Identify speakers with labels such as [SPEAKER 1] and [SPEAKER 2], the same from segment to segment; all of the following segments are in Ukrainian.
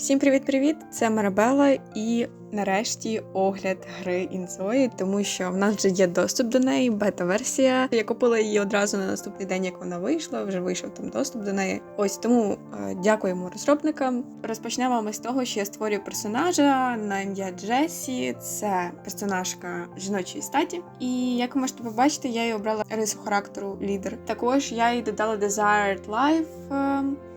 [SPEAKER 1] Всім привіт-привіт! Це Марабела і нарешті огляд гри Інзої, тому що в нас вже є доступ до неї, бета-версія. Я купила її одразу на наступний день, як вона вийшла. Вже вийшов там доступ до неї. Ось тому е, дякуємо розробникам. Розпочнемо ми з того, що я створюю персонажа на ім'я Джесі. Це персонажка жіночої статі. І як ви можете побачити, я її обрала рису характеру лідер. Також я їй додала Desired Life. е,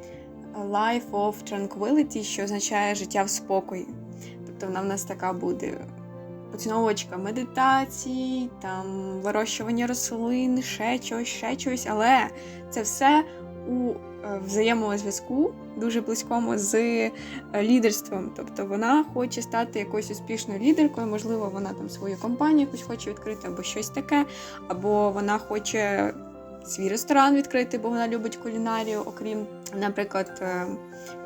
[SPEAKER 1] Life of Tranquility, що означає життя в спокої. Тобто вона в нас така буде поціновувачка медитацій, там вирощування рослин, ще чогось, ще чогось, але це все у е, взаємозв'язку дуже близькому з е, лідерством. Тобто вона хоче стати якоюсь успішною лідеркою, можливо, вона там свою компанію хоче відкрити, або щось таке, або вона хоче свій ресторан відкрити, бо вона любить кулінарію, окрім, наприклад, е,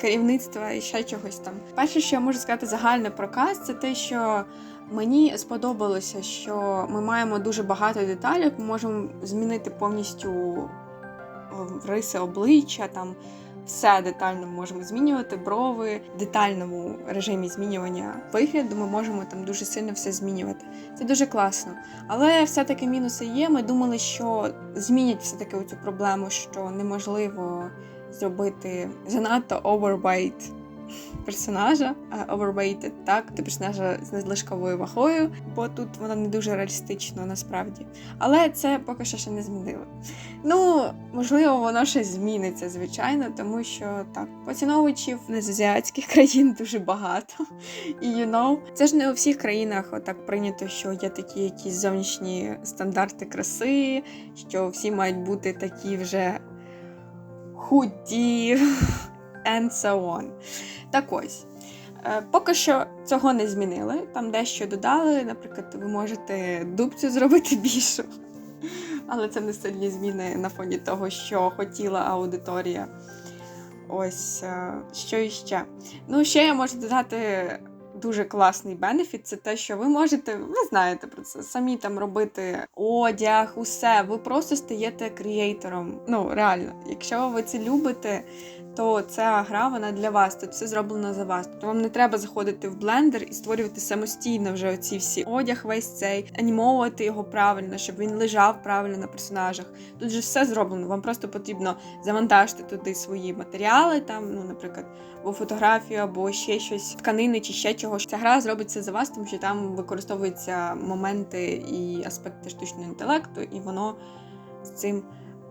[SPEAKER 1] керівництва і ще чогось там. Перше, що я можу сказати загальне про каз, це те, що мені сподобалося, що ми маємо дуже багато деталей, ми можемо змінити повністю риси обличчя, там все детально можемо змінювати, брови, в детальному режимі змінювання вигляду ми можемо там дуже сильно все змінювати. Це дуже класно. Але все-таки мінуси є. Ми думали, що змінять все-таки цю проблему, що неможливо зробити занадто overweight персонажа, overweighted, так, до персонажа з надлишковою вагою, бо тут воно не дуже реалістично насправді. Але це поки що ще не змінили. Ну, можливо, воно ще зміниться, звичайно, тому що так, поціновувачів не з азіатських країн дуже багато. І you know, це ж не у всіх країнах отак прийнято, що є такі якісь зовнішні стандарти краси, що всі мають бути такі вже худі and so on. Так ось. е, Поки що цього не змінили. Там дещо додали. Наприклад, ви можете дубцю зробити більшу. Але це не сильні зміни на фоні того, що хотіла аудиторія. Ось е, що іще. Ну, ще я можу додати дуже класний бенефіт. Це те, що ви можете, ви знаєте про це, самі там робити одяг, усе. Ви просто стаєте креатором. Ну, реально, якщо ви це любите, то ця гра вона для вас. Тут все зроблено за вас. Тобто вам не треба заходити в блендер і створювати самостійно вже оці всі одяг, весь цей, анімовувати його правильно, щоб він лежав правильно на персонажах. Тут же все зроблено. Вам просто потрібно завантажити туди свої матеріали, там, ну, наприклад, або фотографію, або ще щось, тканини чи ще чогось. Ця гра зробить це за вас, тому що там використовуються моменти і аспекти штучного інтелекту, і воно з цим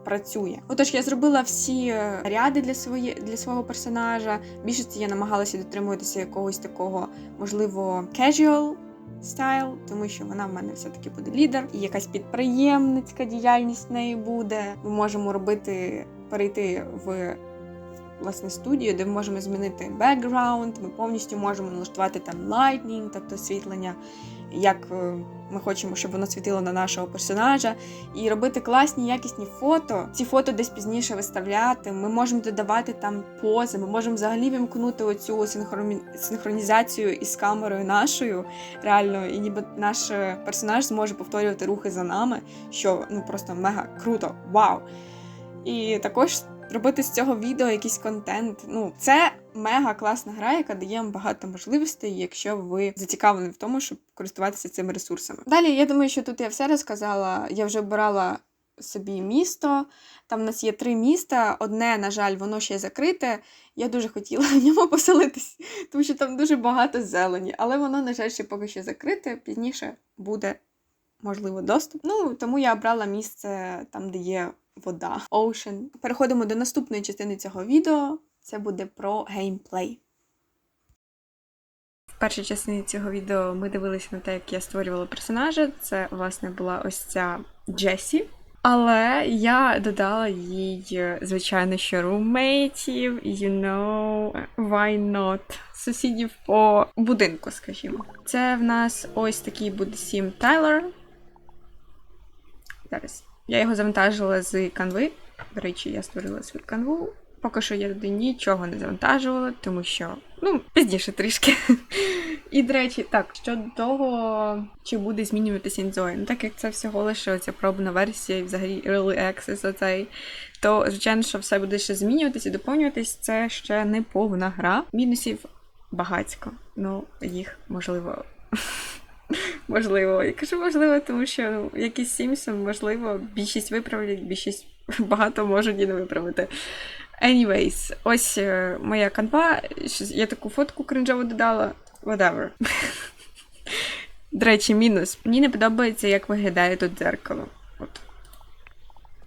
[SPEAKER 1] працює. Отож, я зробила всі е, ряди для своє, для свого персонажа. Більшості я намагалася дотримуватися якогось такого, можливо, casual стайл, тому що вона в мене все-таки буде лідер, і якась підприємницька діяльність в неї буде. Ми можемо робити, перейти в. Власне, студію, де ми можемо змінити бекграунд, ми повністю можемо налаштувати там lightning, тобто освітлення, як е, ми хочемо, щоб воно світило на нашого персонажа, і робити класні, якісні фото. Ці фото десь пізніше виставляти. Ми можемо додавати там пози, ми можемо взагалі вімкнути оцю синхромі- синхронізацію із камерою нашою, реально, і ніби наш е, персонаж зможе повторювати рухи за нами, що ну просто мега круто, вау! І також робити з цього відео якийсь контент. Ну, це мега класна гра, яка дає вам багато можливостей, якщо ви зацікавлені в тому, щоб користуватися цими ресурсами. Далі, я думаю, що тут я все розказала. Я вже обирала собі місто. Там в нас є три міста. Одне, на жаль, воно ще закрите. Я дуже хотіла в ньому поселитись, тому що там дуже багато зелені. Але воно, на жаль, ще поки що закрите. Пізніше буде, можливо, доступ. Ну, тому я обрала місце там, де є вода. Ocean. Переходимо до наступної частини цього відео. Це буде про геймплей. В першій частині цього відео ми дивилися на те, як я створювала персонажа. Це, власне, була ось ця Джесі. Але я додала їй, звичайно, що румейтів, you know, why not? Сусідів по будинку, скажімо. Це в нас ось такий буде сім Тайлер. Зараз. Я його завантажила з канви. До речі, я створила свою канву. Поки що я туди нічого не завантажувала, тому що, ну, пізніше трішки. І, до речі, так, щодо того, чи буде змінюватися ну так як це всього лише оця пробна версія і взагалі Early Access оцей, то, звичайно, що все буде ще змінюватися і доповнюватись, це ще не повна гра. Мінусів багацько. Ну, їх можливо. Можливо, я кажу можливо, тому що ну, якийсь Сімпсон, можливо, більшість виправлять, більшість багато можуть і не виправити. Anyways, ось е, моя канва. Я таку фотку кринжову додала. Whatever. До речі, мінус. Мені не подобається, як виглядає тут дзеркало. От.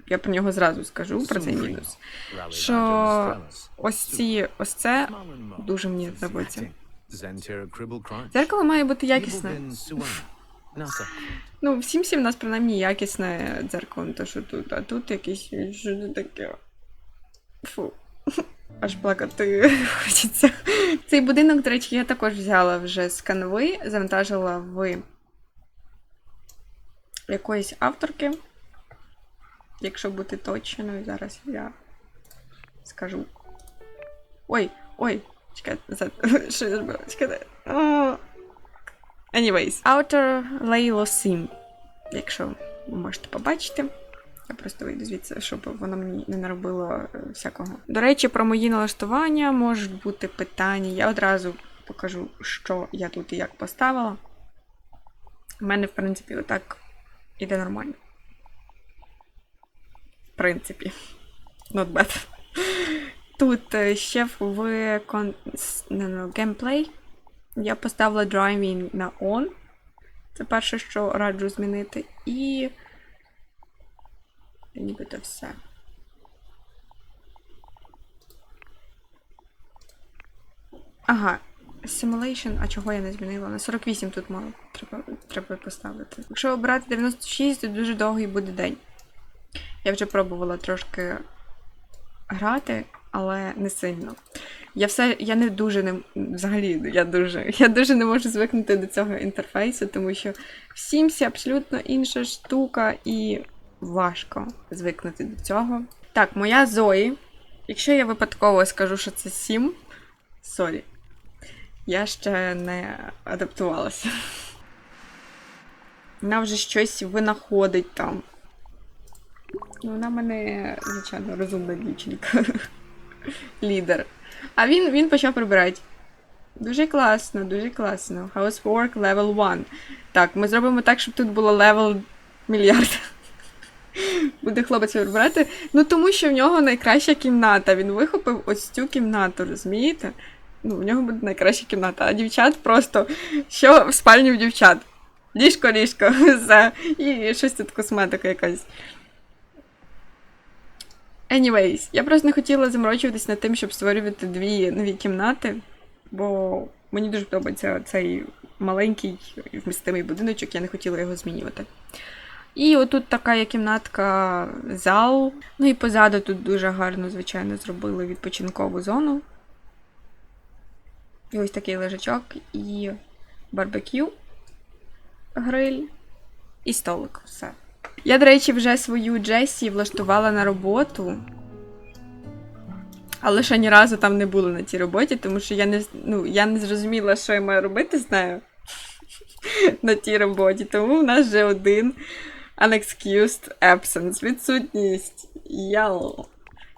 [SPEAKER 1] Я про нього зразу скажу, про цей мінус. Що ось ці, ось це дуже мені подобається. Дзеркало має бути якісне. Ну, всім всім в нас принаймні якісне дзеркало, не те, що тут, а тут якесь що таке. Фу. Аж плакати хочеться. Цей будинок, до речі, я також взяла вже з канви, завантажила в якоїсь авторки. Якщо бути точною, зараз я скажу. Ой, ой, чекайте, що я зробила? Чекайте. Anyways, Outer Laylo Sim. Якщо ви можете побачити. Я просто вийду звідси, щоб воно мені не наробило е, всякого. До речі, про мої налаштування можуть бути питання. Я одразу покажу, що я тут і як поставила. У мене, в принципі, отак іде нормально. В принципі, not bad. Тут е, ще в геймплей я поставила driving на on. Це перше, що раджу змінити. І. Нібито все. Ага. Simulation, а чого я не змінила? На 48 тут мало треба, треба поставити. Якщо обрати 96, то дуже довгий буде день. Я вже пробувала трошки грати, але не сильно. Я все, я не дуже не взагалі, я дуже, я дуже не можу звикнути до цього інтерфейсу, тому що в Sims абсолютно інша штука і важко звикнути до цього. Так, моя Зої. Якщо я випадково скажу, що це Сім, сорі. Я ще не адаптувалася. Вона вже щось винаходить там. Ну, вона мене, звичайно, розумна дівчинка. Лідер. А він, він почав прибирати. Дуже класно, дуже класно. Housework level 1. Так, ми зробимо так, щоб тут було level мільярд. Буде хлопець прибирати. Ну тому що в нього найкраща кімната. Він вихопив ось цю кімнату, розумієте? Ну, в нього буде найкраща кімната. А дівчат просто що в спальні в дівчат. Ліжко, ліжко, все. І щось тут косметика якась. Anyways, я просто не хотіла заморочуватись над тим, щоб створювати дві нові кімнати, бо мені дуже подобається цей маленький вмістимий будиночок, я не хотіла його змінювати. І отут така є кімнатка, зал. Ну і позаду тут дуже гарно, звичайно, зробили відпочинкову зону. І ось такий лежачок, і барбекю, гриль, і столик. Все. Я, до речі, вже свою Джесі влаштувала на роботу. Але ще ні разу там не було на цій роботі, тому що я не, ну, я не зрозуміла, що я маю робити з нею на тій роботі. Тому в нас вже один unexcused absence, відсутність. Ял.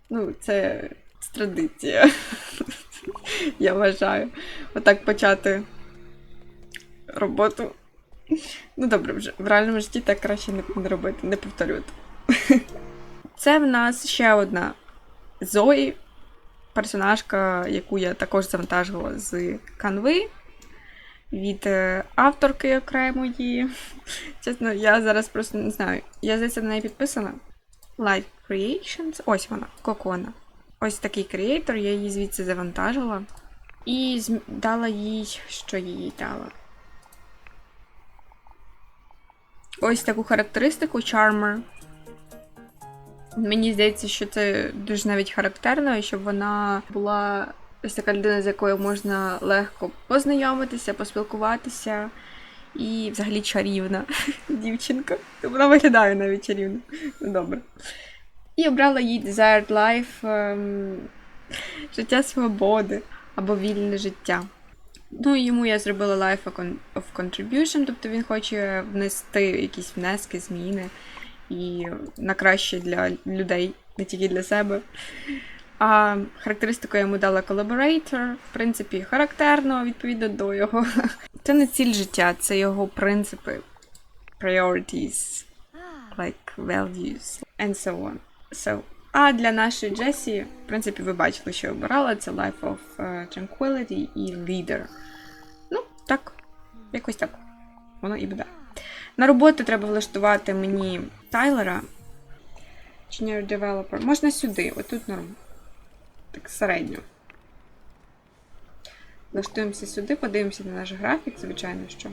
[SPEAKER 1] Ну, це, традиція. Я вважаю. Отак почати роботу. Ну, добре, вже в реальному житті так краще не робити, не повторювати. Це в нас ще одна Зої, персонажка, яку я також завантажувала з канви від е, авторки окремої. Чесно, я зараз просто не знаю. Я здається на неї підписана. Light Creations. Ось вона, Кокона. Ось такий креатор, я її звідси завантажила. І дала їй, що їй дала. Ось таку характеристику Charmer. Мені здається, що це дуже навіть характерно, і щоб вона була ось така людина, з якою можна легко познайомитися, поспілкуватися. І взагалі чарівна дівчинка. Вона виглядає навіть чарівно. Ну, добре. І обрала їй Desired Life ем, життя свободи або вільне життя. Ну, і йому я зробила Life of Contribution, тобто він хоче внести якісь внески, зміни і на краще для людей, не тільки для себе. А характеристику я йому дала collaborator. В принципі, характерно відповідно до його. Це не ціль життя, це його принципи, priorities, like values, and so on. So, а для нашої Джесі, в принципі, ви бачили, що я обирала. Це Life of е, Tranquility і Leader. Ну, так, якось так. Воно і буде. На роботу треба влаштувати мені Тайлера. Junior Developer. Можна сюди, отут норм. Так, середньо. Влаштуємося сюди, подивимося на наш графік, звичайно, що.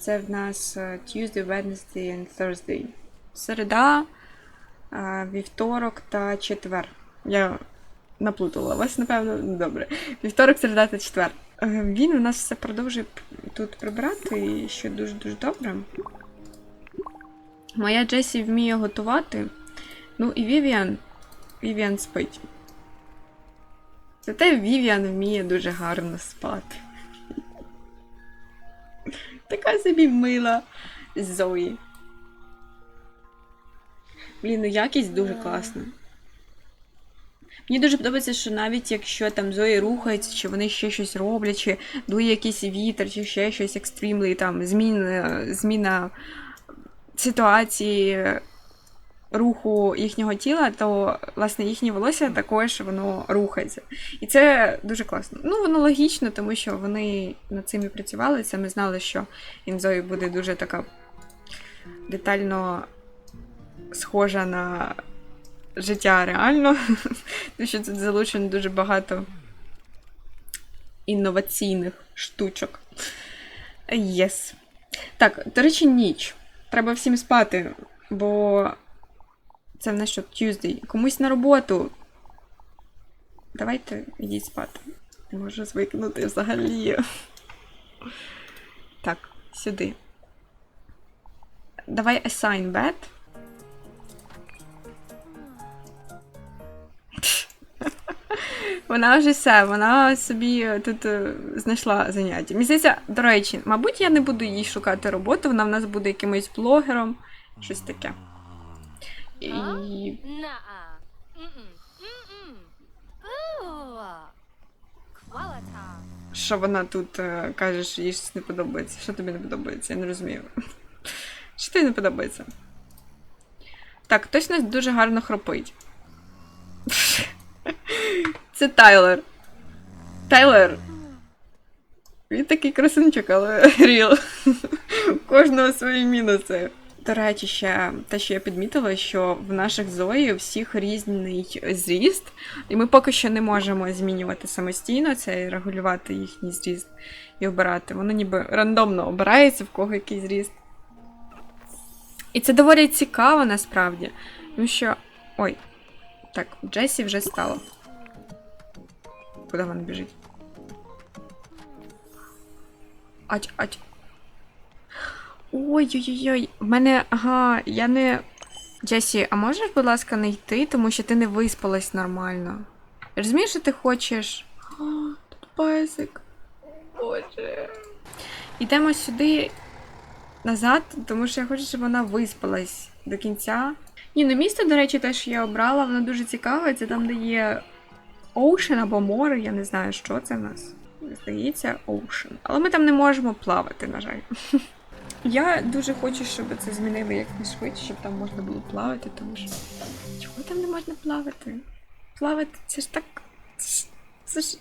[SPEAKER 1] Це в нас е, Tuesday, Wednesday and Thursday. Середа, е, вівторок та четвер. Я наплутала вас, напевно, Ну, добре. Вівторок, середа та четвер. Е, Він у нас все продовжує тут прибирати, що дуже-дуже добре. Моя Джесі вміє готувати. Ну і Вівіан. Вівіан спить. Зате Вівіан вміє дуже гарно спати. Така собі мила Зої. Блін, ну якість дуже класна. Мені дуже подобається, що навіть якщо там Зої рухається, чи вони ще щось роблять, чи дує якийсь вітер, чи ще щось екстремлі, там зміна, зміна ситуації руху їхнього тіла, то власне їхнє волосся також воно рухається. І це дуже класно. Ну, воно логічно, тому що вони над цим і працювали. Це ми знали, що Інзої буде дуже така детально схожа на життя реально. Тому що тут залучено дуже багато інноваційних штучок. Єс. Так, до речі, ніч. Треба всім спати, бо це в нас що Tuesday. Комусь на роботу. Давайте йдіть спати. Можу звикнути взагалі. Так, сюди. Давай assign bed. Вона вже все, вона собі тут е, знайшла заняття. Здається, до речі, мабуть, я не буду їй шукати роботу, вона в нас буде якимось блогером, щось таке. І.
[SPEAKER 2] Qualita.
[SPEAKER 1] що вона тут е, каже, що їй щось не подобається. Що тобі не подобається? Я не розумію. Що тобі не подобається? Так, хтось нас дуже гарно хропить. Це Тайлер. Тайлер. Він такий красунчик, але ріл. У кожного свої мінуси. До речі, ще те, що я підмітила, що в наших Зої всіх різний зріст, і ми поки що не можемо змінювати самостійно це і регулювати їхній зріст і обирати. Воно ніби рандомно обирається, в кого який зріст. І це доволі цікаво насправді. Тому що. Ой, так, Джесі вже стало. Куди вона біжить? Ать, ать. Ой-ой-ой, в мене. Ага, я не. Джесі, а можеш, будь ласка, не йти, тому що ти не виспалась нормально. Розумієш, що ти хочеш? О, тут песик. Боже. Йдемо сюди назад, тому що я хочу, щоб вона виспалась до кінця. Ні, ну місто, до речі, теж я обрала, воно дуже цікаве. Це там, де є Ocean або море, я не знаю, що це в нас. Здається, Ocean. Але ми там не можемо плавати, на жаль. Я дуже хочу, щоб це змінили якнайшвидше, щоб там можна було плавати, тому що. Чого там не можна плавати? Плавати це ж так. Це ж.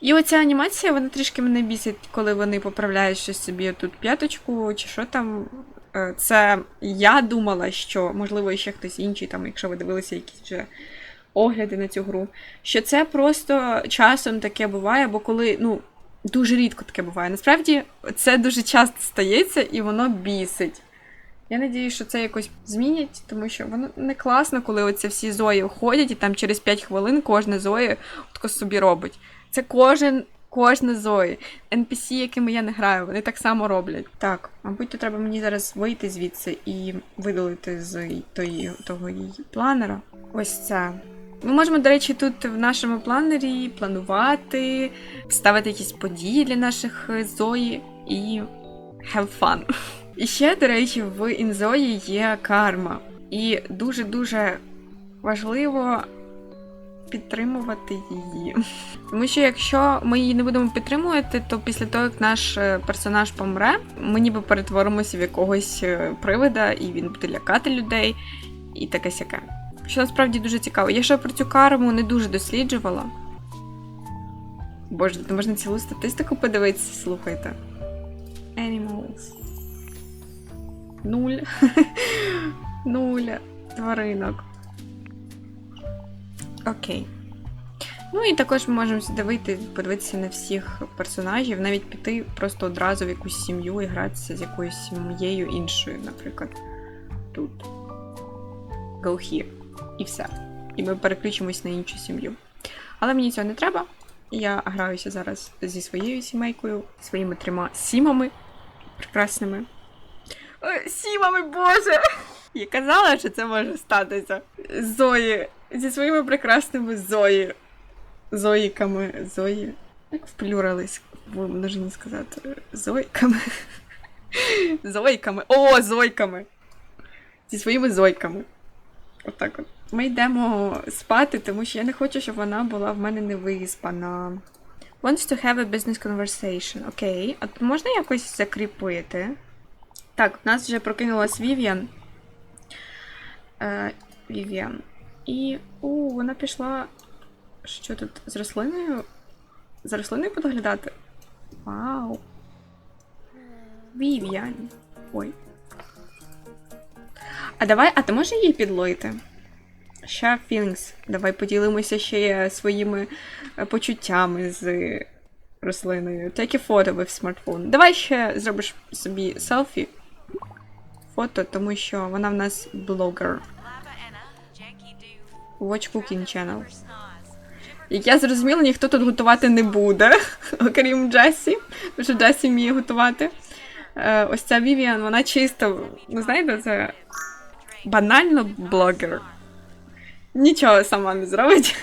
[SPEAKER 1] І оця анімація, вона трішки мене бісить, коли вони поправляють щось собі тут п'яточку, чи що там. Е, Це я думала, що можливо ще хтось інший, там, якщо ви дивилися якісь вже огляди на цю гру, що це просто часом таке буває, бо коли, ну, дуже рідко таке буває. Насправді це дуже часто стається і воно бісить. Я надію, що це якось змінять, тому що воно не класно, коли оці всі зої ходять, і там через 5 хвилин кожна зої тако собі робить. Це кожен, кожна зої. NPC, якими я не граю, вони так само роблять. Так, мабуть, то треба мені зараз вийти звідси і видалити з тої, того її планера. Ось це. Ми можемо, до речі, тут в нашому планері планувати, ставити якісь події для наших е, Зої і have fun. І ще, до речі, в Інзої є карма. І дуже-дуже важливо підтримувати її. Тому що якщо ми її не будемо підтримувати, то після того, як наш е, персонаж помре, ми ніби перетворимося в якогось е, привида, і він буде лякати людей, і таке сяке. Що насправді дуже цікаво. Я ще про цю карму не дуже досліджувала. Боже, тут можна цілу статистику подивитися, слухайте. Animals. Нуль. Нуль тваринок. Окей. Ну і також ми можемо сюди вийти, подивитися на всіх персонажів, навіть піти просто одразу в якусь сім'ю і гратися з якоюсь сім'єю іншою, наприклад. Тут. Go here. І все. І ми переключимось на іншу сім'ю. Але мені цього не треба. Я граюся зараз зі своєю сімейкою, своїми трьома сімами прекрасними. Ой, Сімами, боже! Я казала, що це може статися. Зої. Зі своїми прекрасними Зої. Зоїками. Зої. Як в плюрались, в множині сказати. Зойками. Зойками. О, зойками. Зі своїми зойками. Отак от. Ми йдемо спати, тому що я не хочу, щоб вона була в мене не виспана. Wants to have a business conversation. Окей. А тут можна якось закріпити? Так, в нас вже прокинулась Вів'ян. Е, Вів'ян. І. У, вона пішла. Що тут? З рослиною? За рослиною подоглядати? Вау. Вів'ян. Ой. А давай, а ти можеш її підлоїти? Share feelings. Давай поділимося ще своїми е, почуттями з рослиною. Take a photo with smartphone. Давай ще зробиш собі селфі. Фото, тому що вона в нас блогер. Watch Cooking Channel. Як я зрозуміла, ніхто тут готувати не буде, окрім Джесі, тому що Джесі вміє готувати. Е, ось ця Вівіан, вона чисто, ну знаєте, це банально блогер. Нічого сама не зробить.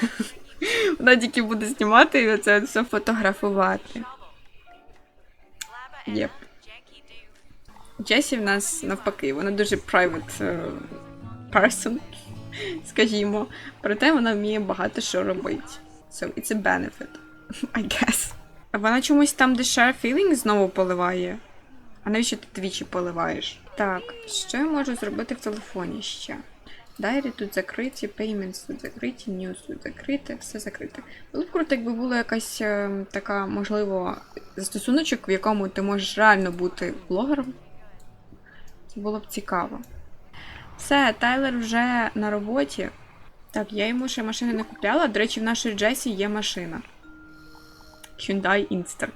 [SPEAKER 1] Вона тільки буде знімати і це все фотографувати. Єп. Джесі в нас навпаки, вона дуже private е, person, скажімо. Проте вона вміє багато що робити. So it's a benefit, I guess. Вона чомусь там, де share feelings знову поливає. А навіщо ти двічі поливаєш? Так, що я можу зробити в телефоні ще? Дайрі тут закриті, payments тут закриті, news тут закрите, все закрите. Було б круто, якби була якась е, така, можливо, застосуночок, в якому ти можеш реально бути блогером. Це було б цікаво. Все, Тайлер вже на роботі. Так, я йому ще машини не купляла. До речі, в нашій Джесі є машина. Hyundai Inster.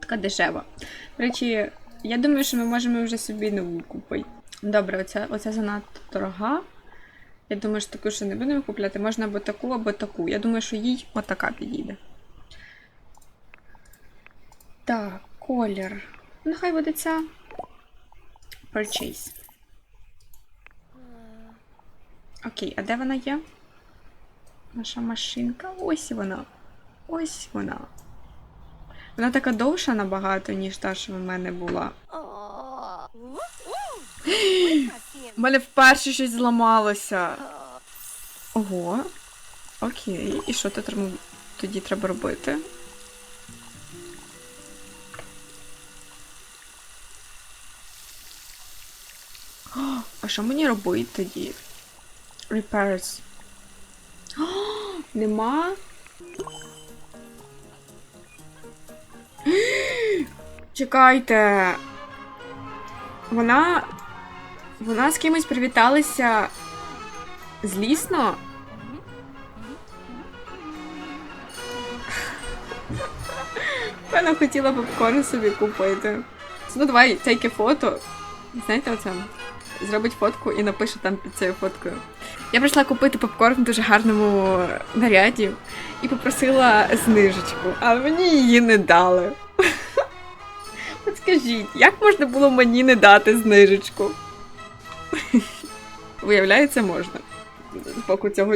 [SPEAKER 1] Така дешева. До речі, я думаю, що ми можемо вже собі нову купити. Добре, оця, оця занадто дорога. Я думаю, що таку ще не будемо купляти. Можна або таку, або таку. Я думаю, що їй отака підійде. Так, колір. Нехай буде ця. Purchase. Окей, а де вона є? Наша машинка. Ось вона. Ось вона. Вона така довша набагато, ніж та, що в мене була. У мене вперше щось зламалося. Ого. Окей. І що тут тоді треба робити? А що мені робити тоді? Repairs. О, нема? Чекайте. Вона. Вона з кимось привіталася злісно. Певно, хотіла попкорн собі купити. Ну, давай, тільки фото. Знаєте, оце? Зробить фотку і напише там під цією фоткою. Я прийшла купити попкорн в дуже гарному наряді і попросила знижечку, а мені її не дали. От скажіть, як можна було мені не дати знижечку? Виявляється, можна. З боку цього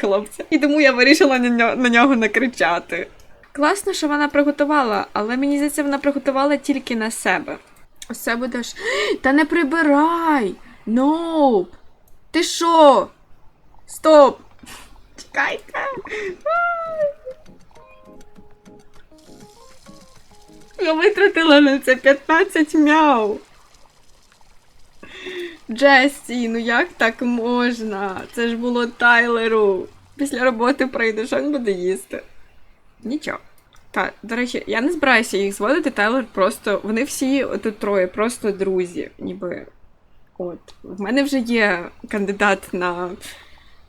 [SPEAKER 1] хлопця. І тому я вирішила на нього, на нього накричати. Класно, що вона приготувала, але мені здається, вона приготувала тільки на себе. Це будеш. Та не прибирай! Ноуп! Ти що? Стоп! Чекайте! Я витратила на це 15 мяу. Джесі, ну як так можна? Це ж було Тайлеру. Після роботи прийде, що він буде їсти. Нічого. Та, до речі, я не збираюся їх зводити. Тайлер просто. Вони всі тут троє, просто друзі, ніби. От. В мене вже є кандидат на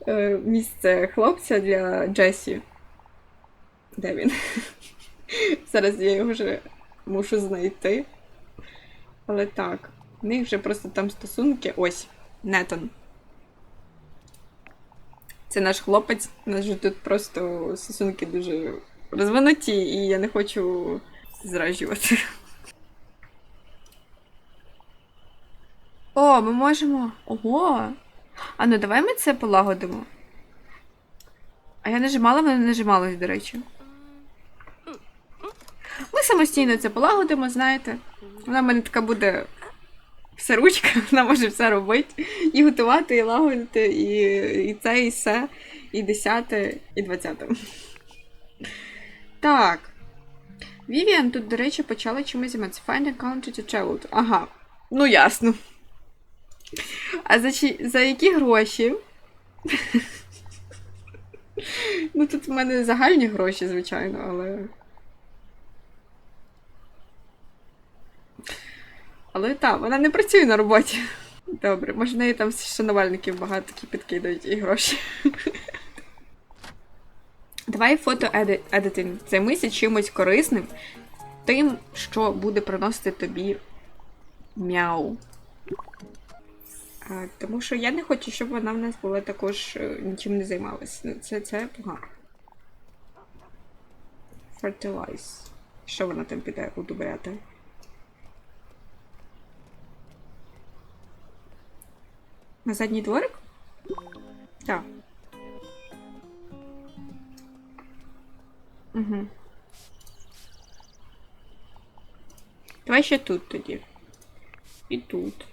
[SPEAKER 1] е, місце хлопця для Джесі. Де він? Зараз я його вже мушу знайти. Але так, в них вже просто там стосунки. Ось, Нетон. Це наш хлопець. У нас же тут просто стосунки дуже розвинуті, і я не хочу зраджувати. О, ми можемо. Ого! А ну давай ми це полагодимо. А я нажимала, воно нажималось, до речі. Ми самостійно це полагодимо, знаєте. Вона в мене така буде все ручка, вона може все робити. І готувати, і лагодити, і, і це, і все, і десяте, і двадцяте. Так. Вівіан тут, до речі, почала чимось займатися. Find a country to travel. Ага. Ну ясно. А за, чи... за які гроші? ну, тут в мене загальні гроші, звичайно, але. Але так, вона не працює на роботі. Добре, може в неї там шанувальників багато які підкидають і гроші. Давай фото едитинг. Займися чимось корисним, тим, що буде приносити тобі мяу. А, тому що я не хочу, щоб вона в нас була також е, нічим не займалась. Ну, Це, це погано. Fertilize. Що вона там піде удобряти? На задній дворик? Так. Угу. Давай ще тут тоді. І тут.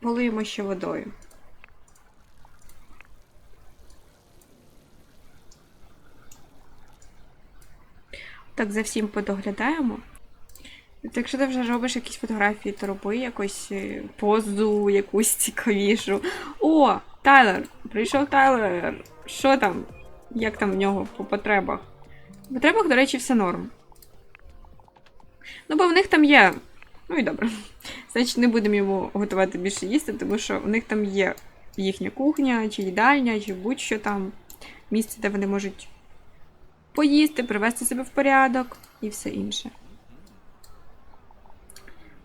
[SPEAKER 1] Полиємо ще водою. Так, за всім подоглядаємо. Якщо ти вже робиш якісь фотографії, то роби якусь е, позу, якусь цікавішу. О, Тайлер! Прийшов Тайлер. Що там? Як там в нього по потребах? В потребах, до речі, все норм. Ну, бо в них там є. Ну і добре. Значить, не будемо йому готувати більше їсти, тому що в них там є їхня кухня, чи їдальня, чи будь-що там. Місце, де вони можуть поїсти, привести себе в порядок і все інше.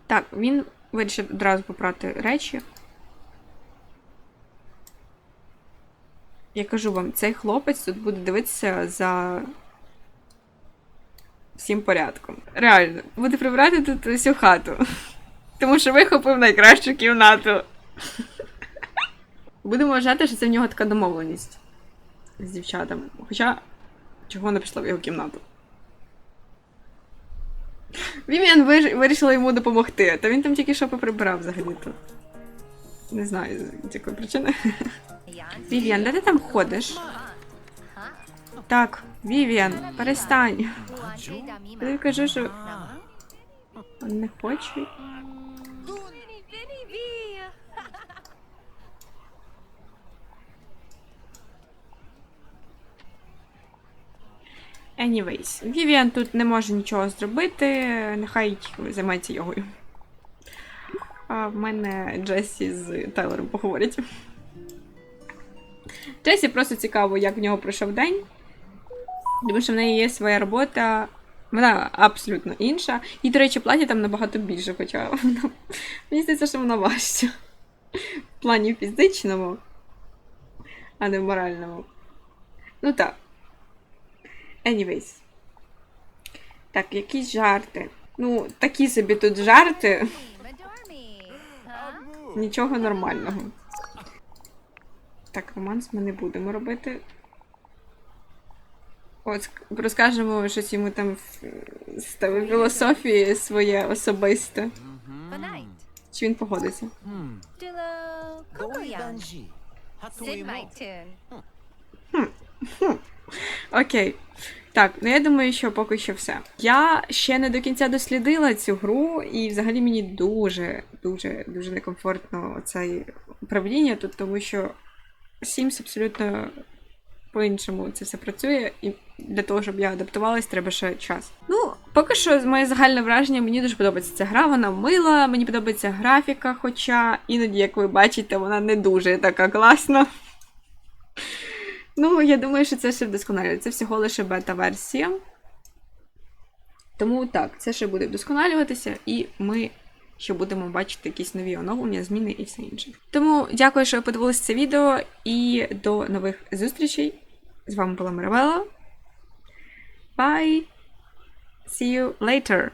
[SPEAKER 1] Так, він вирішив одразу попрати речі. Я кажу вам, цей хлопець тут буде дивитися за всім порядком. Реально, буде прибирати тут всю хату. Тому що вихопив найкращу кімнату. Будемо вважати, що це в нього така домовленість з дівчатами. Хоча, чого вона пішла в його кімнату? Вівіан вирішила йому допомогти, та він там тільки що поприбирав взагалі-то. Не знаю, з якої причини. Вівіан, де ти там ходиш? Так, Вівіан, перестань. Я кажу, що не хочу. Anyways, Вівіан тут не може нічого зробити, нехай займається йогою. А в мене Джесі з Тайлером поговорять. Джесі просто цікаво, як в нього пройшов день. Тому що в неї є своя робота. Вона абсолютно інша. І, до речі, платі там набагато більше, хоча вона. Мені здається, що вона важча. В плані фізичному, а не в моральному. Ну так. Anyways. Так, якісь жарти. Ну, такі собі тут жарти. Нічого нормального. Так, романс ми не будемо робити. От, розкажемо щось йому там в- з філософії своє особисте. Чи він погодиться?
[SPEAKER 2] Dilo
[SPEAKER 1] Окей. Так, ну я думаю, що поки що все. Я ще не до кінця дослідила цю гру, і взагалі мені дуже, дуже, дуже некомфортно це управління тут, тому що Sims абсолютно по-іншому це все працює, і для того, щоб я адаптувалась, треба ще час. Ну, поки що, моє загальне враження, мені дуже подобається ця гра, вона мила, мені подобається графіка, хоча іноді, як ви бачите, вона не дуже така класна. Ну, я думаю, що це ще вдосконалюється. Це всього лише бета-версія. Тому так, це ще буде вдосконалюватися, і ми ще будемо бачити якісь нові оновлення, зміни і все інше. Тому дякую, що ви подивилися це відео, і до нових зустрічей. З вами була Мирабела. Bye! See you later!